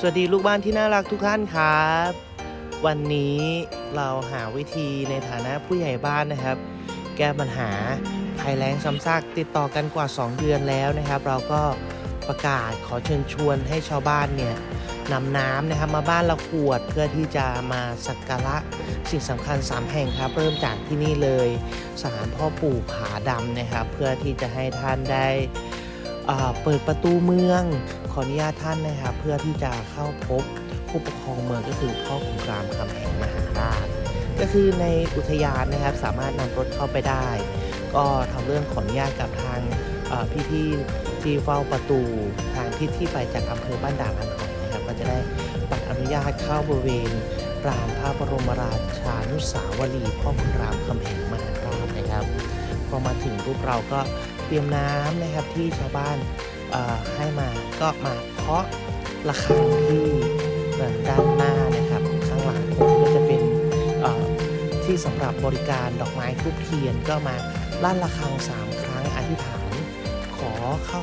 สวัสดีลูกบ้านที่น่ารักทุกท่านครับ วันนี้เราหาวิธีในฐานะผู้ใหญ่บ้านนะครับ แก้ปัญหาภัยแล้งซ้ำซากติดต่อกันกว่า 2 เดือนแล้วนะครับ เราก็ประกาศขอเชิญชวนให้ชาวบ้านเนี่ยนำน้ำนะครับมาบ้านละขวดเพื่อที่จะมาสักการะสิ่งสำคัญ 3 แห่งครับ เริ่มจากที่นี่เลยศาลพ่อปู่ผาดำนะครับ เพื่อที่จะให้ท่านได้อ่าเปิดประตูเมือง ออนุญาตท่านนะครับเพื่อที่จะเข้าพบผู้ปกครองเมืองก็คือพ่อขุนรามคำแหงมหาราช ก็คือในอุทยานนะครับสามารถนำรถเข้าไปได้ ก็ทำเรื่องขออนุญาตกับทางอ่าพี่ๆที่เฝ้าประตูทางที่ที่ไปจากอำเภอบ้านด่านอันหอยนะครับ ก็จะได้บัตรอนุญาตเข้าบริเวณลานพระบรมราชานุสาวรีย์พ่อขุนรามคำแหงมหาราชนะครับ พอมาถึงปุ๊บเราก็เตรียมน้ำนะครับที่ชาวบ้าน ให้มาก็มาเคาะระฆังที่ด้านหน้านะครับ ข้างหลังก็จะเป็นที่สำหรับบริการดอกไม้ทุกเทียนก็มาลั่นระฆังสามครั้งอธิษฐาน ขอเข้า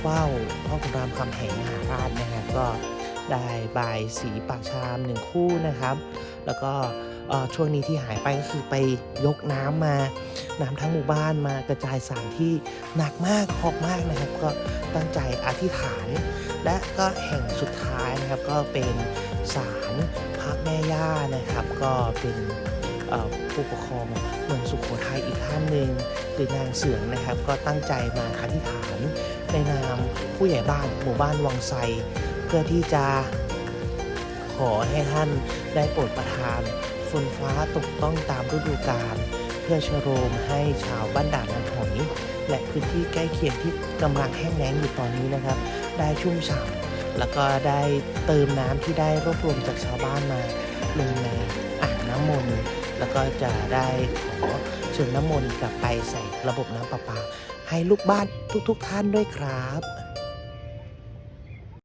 เฝ้าพ่อขุนรามคำแหงมหาราชนะครับก็ได้บายสีปากชามหนึ่งคู่นะครับ แล้วก็ ช่วงนี้ที่หายไปก็คือไปยกน้ำมาน้ำทั้งหมู่บ้านมากระจายสารที่หนักมากหอกมากนะครับ ก็ตั้งใจอธิษฐาน และก็แห่งสุดท้ายนะครับก็เป็นศาลพระแม่ย่านะครับ ก็เป็นอ่อผู้ปกครองเมืองสุโขทัยอีกท่านหนึ่งคือนางเสืองนะครับ ก็ตั้งใจมาอธิษฐานในนามผู้ใหญ่บ้านหมู่บ้านวังไซเพื่อที่จะขอให้ท่านได้โปรดประทาน ฝนฟ้าตกต้องตามฤดูกาลเพื่อชโรมให้ชาวบ้านด่านนันหอยและพื้นที่ใกล้เคียงที่กำลังแห้งแล้งอยู่ตอนนี้นะครับ ได้ชุ่มฉ่ำแล้วก็ได้เติมน้ำที่ได้รวบรวมจากชาวบ้านมาลงในอ่างน้ำมนต์แล้วก็จะได้ขอเชิญน้ำมนต์กลับไปใส่ระบบน้ำประปา ให้ลูกบ้านทุกๆท่านด้วยครับ